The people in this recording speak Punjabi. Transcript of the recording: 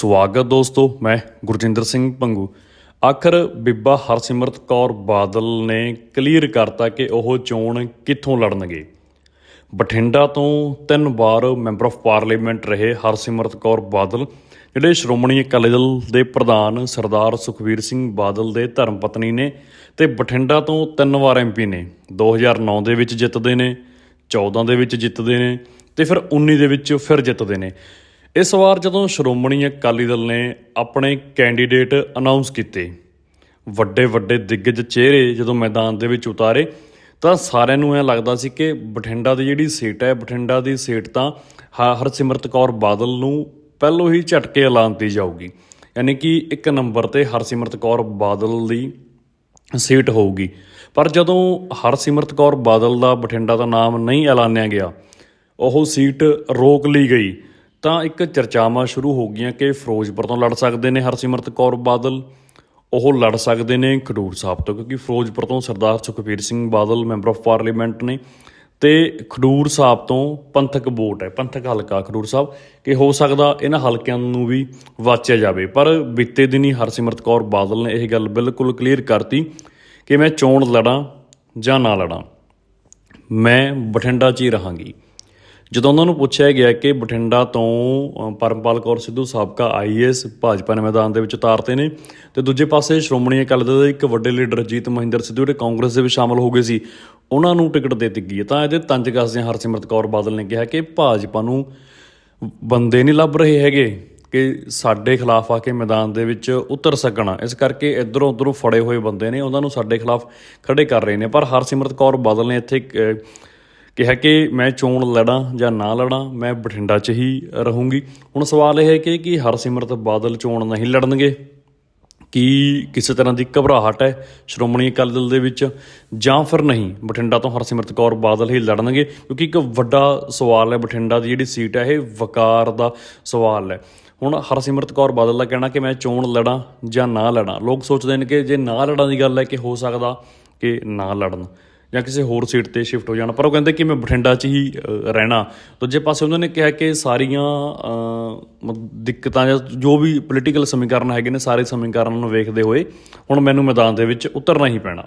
ਸਵਾਗਤ ਦੋਸਤੋ, ਮੈਂ ਗੁਰਜਿੰਦਰ ਸਿੰਘ ਪੰਗੂ। ਆਖਰ ਬੀਬਾ ਹਰਸਿਮਰਤ ਕੌਰ ਬਾਦਲ ਨੇ ਕਲੀਅਰ ਕਰਤਾ ਕਿ ਉਹ ਚੋਣ ਕਿੱਥੋਂ ਲੜਨਗੇ। ਬਠਿੰਡਾ ਤੋਂ ਤਿੰਨ ਵਾਰ ਮੈਂਬਰ ਆਫ ਪਾਰਲੀਮੈਂਟ ਰਹੇ ਹਰਸਿਮਰਤ ਕੌਰ ਬਾਦਲ, ਜਿਹੜੇ ਸ਼੍ਰੋਮਣੀ ਅਕਾਲੀ ਦਲ ਦੇ ਪ੍ਰਧਾਨ ਸਰਦਾਰ ਸੁਖਵੀਰ ਸਿੰਘ ਬਾਦਲ ਦੇ ਧਰਮ ਪਤਨੀ ਨੇ ਤੇ ਬਠਿੰਡਾ ਤੋਂ ਤਿੰਨ ਵਾਰ ਐਮਪੀ ਨੇ। 2009 ਦੇ ਵਿੱਚ ਜਿੱਤਦੇ ਨੇ 14 ਦੇ ਵਿੱਚ ਜਿੱਤਦੇ ਨੇ ਤੇ ਫਿਰ 19 ਦੇ ਵਿੱਚ ਫਿਰ ਜਿੱਤਦੇ ਨੇ। ਇਸ ਵਾਰ ਜਦੋਂ ਸ਼੍ਰੋਮਣੀ ਅਕਾਲੀ ਦਲ ਨੇ ਆਪਣੇ ਕੈਂਡੀਡੇਟ ਅਨਾਉਂਸ ਕੀਤੇ, ਵੱਡੇ ਵੱਡੇ ਦਿੱਗਜ ਚਿਹਰੇ ਜਦੋਂ ਮੈਦਾਨ ਦੇ ਵਿੱਚ ਉਤਾਰੇ, ਤਾਂ ਸਾਰਿਆਂ ਨੂੰ ਐ ਲੱਗਦਾ ਸੀ ਕਿ ਬਠਿੰਡਾ ਦੀ ਜਿਹੜੀ ਸੀਟ ਹੈ, ਬਠਿੰਡਾ ਦੀ ਸੀਟ ਤਾਂ ਹ- ਹਰਸਿਮਰਤ ਕੌਰ ਬਾਦਲ ਨੂੰ ਪਹਿਲੋਂ ਹੀ ਝਟਕੇ ਐਲਾਨਤੀ ਜਾਊਗੀ। ਯਾਨੀ ਕਿ ਇੱਕ ਨੰਬਰ ਤੇ ਹਰਸਿਮਰਤ ਕੌਰ ਬਾਦਲ ਦੀ ਸੀਟ ਹੋਊਗੀ। ਪਰ ਜਦੋਂ ਹਰਸਿਮਰਤ ਕੌਰ ਬਾਦਲ ਦਾ ਬਠਿੰਡਾ ਦਾ ਨਾਮ ਨਹੀਂ ਐਲਾਨਿਆ ਗਿਆ, ਉਹ ਸੀਟ ਰੋਕ ਲਈ ਗਈ। ਤਾਂ ਇੱਕ ਚਰਚਾਵਾਂ ਸ਼ੁਰੂ ਹੋ ਗਈਆਂ ਕਿ ਫਿਰੋਜ਼ਪੁਰ ਤੋਂ ਲੜ ਸਕਦੇ ਨੇ ਹਰਸਿਮਰਤ ਕੌਰ ਬਾਦਲ, ਉਹ ਲੜ ਸਕਦੇ ਨੇ ਖਡੂਰ ਸਾਹਿਬ ਤੋਂ, ਕਿਉਂਕਿ ਫਿਰੋਜ਼ਪੁਰ ਤੋਂ Sardar Sukhbir Singh Badal member of parliament ਨੇ ਤੇ ਖਡੂਰ ਸਾਹਿਬ ਤੋਂ ਪੰਥਕ ਵੋਟ ਹੈ, ਪੰਥਕ ਹਲਕਾ ਖਡੂਰ ਸਾਹਿਬ, ਕਿ ਹੋ ਸਕਦਾ ਇਹਨਾਂ ਹਲਕਿਆਂ ਨੂੰ ਵੀ ਵਾਚਿਆ ਜਾਵੇ। ਪਰ ਬੀਤੇ ਦਿਨੀ ਹਰਸਿਮਰਤ ਕੌਰ ਬਾਦਲ ਨੇ ਇਹ ਗੱਲ ਬਿਲਕੁਲ ਕਲੀਅਰ ਕਰਤੀ ਕਿ ਮੈਂ ਚੋਣ ਲੜਾਂ ਜਾਂ ਨਾ ਲੜਾਂ, ਮੈਂ ਬਠਿੰਡਾ 'ਚ ਹੀ ਰਹਾਂਗੀ। ਜਦੋਂ ਉਹਨਾਂ ਨੂੰ ਪੁੱਛਿਆ ਗਿਆ ਕਿ ਬਠਿੰਡਾ ਤੋਂ ਪਰਮਪਾਲ ਕੌਰ ਸਿੱਧੂ ਸਾਬਕਾ ਆਈਐਸ ਭਾਜਪਾ ਨੇ ਮੈਦਾਨ ਦੇ ਵਿੱਚ ਉਤਾਰਤੇ ਨੇ ਤੇ ਦੂਜੇ ਪਾਸੇ ਸ਼੍ਰੋਮਣੀ ਅਕਾਲੀ ਦਲ ਦੇ ਇੱਕ ਵੱਡੇ ਲੀਡਰ ਜੀਤ ਮਹਿੰਦਰ ਸਿੱਧੂ ਜਿਹੜੇ ਕਾਂਗਰਸ ਦੇ ਵਿੱਚ ਸ਼ਾਮਲ ਹੋ ਗਏ ਸੀ ਉਹਨਾਂ ਨੂੰ ਟਿਕਟ ਦੇ ਦਿੱਤੀ ਗਈ ਹੈ। ਤਾਂ ਇਹਦੇ ਤੰਜ ਕੱਸਦਿਆਂ ਹਰਸਿਮਰਤ ਕੌਰ ਬਾਦਲ ਨੇ ਕਿਹਾ ਕਿ ਭਾਜਪਾ ਨੂੰ ਬੰਦੇ ਨਹੀਂ ਲੱਭ ਰਹੇ ਹੈਗੇ ਕਿ ਸਾਡੇ ਖਿਲਾਫ ਆ ਕੇ ਮੈਦਾਨ ਦੇ ਵਿੱਚ ਉਤਰ ਸਕਣ। ਇਸ ਕਰਕੇ ਇਧਰੋਂ ਉਧਰੋਂ ਫੜੇ ਹੋਏ ਬੰਦੇ ਨੇ ਉਹਨਾਂ ਨੂੰ ਸਾਡੇ ਖਿਲਾਫ ਖੜੇ ਕਰ ਰਹੇ ਨੇ। ਪਰ ਹਰਸਿਮਰਤ ਕੌਰ ਬਾਦਲ ਨੇ ਇੱਥੇ ਅਹ, ਕਿਹਾ ਕਿ ਮੈਂ ਚੋਣ ਲੜਾਂ ਜਾਂ ਨਾ ਲੜਾਂ, ਮੈਂ ਬਠਿੰਡਾ 'ਚ ਹੀ ਰਹੂੰਗੀ। ਹੁਣ ਸਵਾਲ ਇਹ ਹੈ ਕਿ ਕੀ ਹਰਸਿਮਰਤ ਬਾਦਲ ਚੋਣ ਨਹੀਂ ਲੜਨਗੇ? ਕੀ ਕਿਸੇ ਤਰ੍ਹਾਂ ਦੀ ਘਬਰਾਹਟ ਹੈ ਸ਼੍ਰੋਮਣੀ ਅਕਾਲੀ ਦਲ ਦੇ ਵਿੱਚ? ਜਾਂ ਫਿਰ ਨਹੀਂ, ਬਠਿੰਡਾ ਤੋਂ ਹਰਸਿਮਰਤ ਕੌਰ ਬਾਦਲ ਹੀ ਲੜਨਗੇ? ਕਿਉਂਕਿ ਇੱਕ ਵੱਡਾ ਸਵਾਲ ਹੈ ਬਠਿੰਡਾ ਦੀ ਜਿਹੜੀ ਸੀਟ ਹੈ, ਇਹ ਵਕਾਰ ਦਾ ਸਵਾਲ ਹੈ। ਹੁਣ ਹਰਸਿਮਰਤ ਕੌਰ ਬਾਦਲ ਦਾ ਕਹਿਣਾ ਕਿ ਮੈਂ ਚੋਣ ਲੜਾਂ ਜਾਂ ਨਾ ਲੜਾਂ। ਲੋਕ ਸੋਚਦੇ ਨੇ ਕਿ ਜੇ ਨਾ ਲੜਾਂ ਦੀ ਗੱਲ ਹੈ ਕਿ ਹੋ ਸਕਦਾ ਕਿ ਨਾ ਲੜਨ। ਜਾਂ ਕਿਸੇ ਹੋਰ ਸੀਟ ਤੇ ਸ਼ਿਫਟ ਹੋ ਜਾਣਾ। ਪਰ ਉਹ ਕਹਿੰਦੇ ਕਿ ਮੈਂ ਬਠਿੰਡਾ 'ਚ ਹੀ ਰਹਿਣਾ। ਦੂਜੇ ਪਾਸੇ ਉਹਨਾਂ ਨੇ ਕਿਹਾ ਕਿ ਸਾਰੀਆਂ ਅ, ਦਿੱਕਤਾਂ ਜਾਂ ਜੋ ਵੀ ਪੋਲੀਟੀਕਲ ਸਮੀਕਰਨ ਹੈਗੇ ਨੇ ਸਾਰੇ ਸਮੀਕਰਨ ਨੂੰ ਵੇਖਦੇ ਹੋਏ ਹੁਣ ਮੈਨੂੰ ਮੈਦਾਨ ਦੇ ਵਿੱਚ ਉਤਰਨਾ ਹੀ ਪੈਣਾ।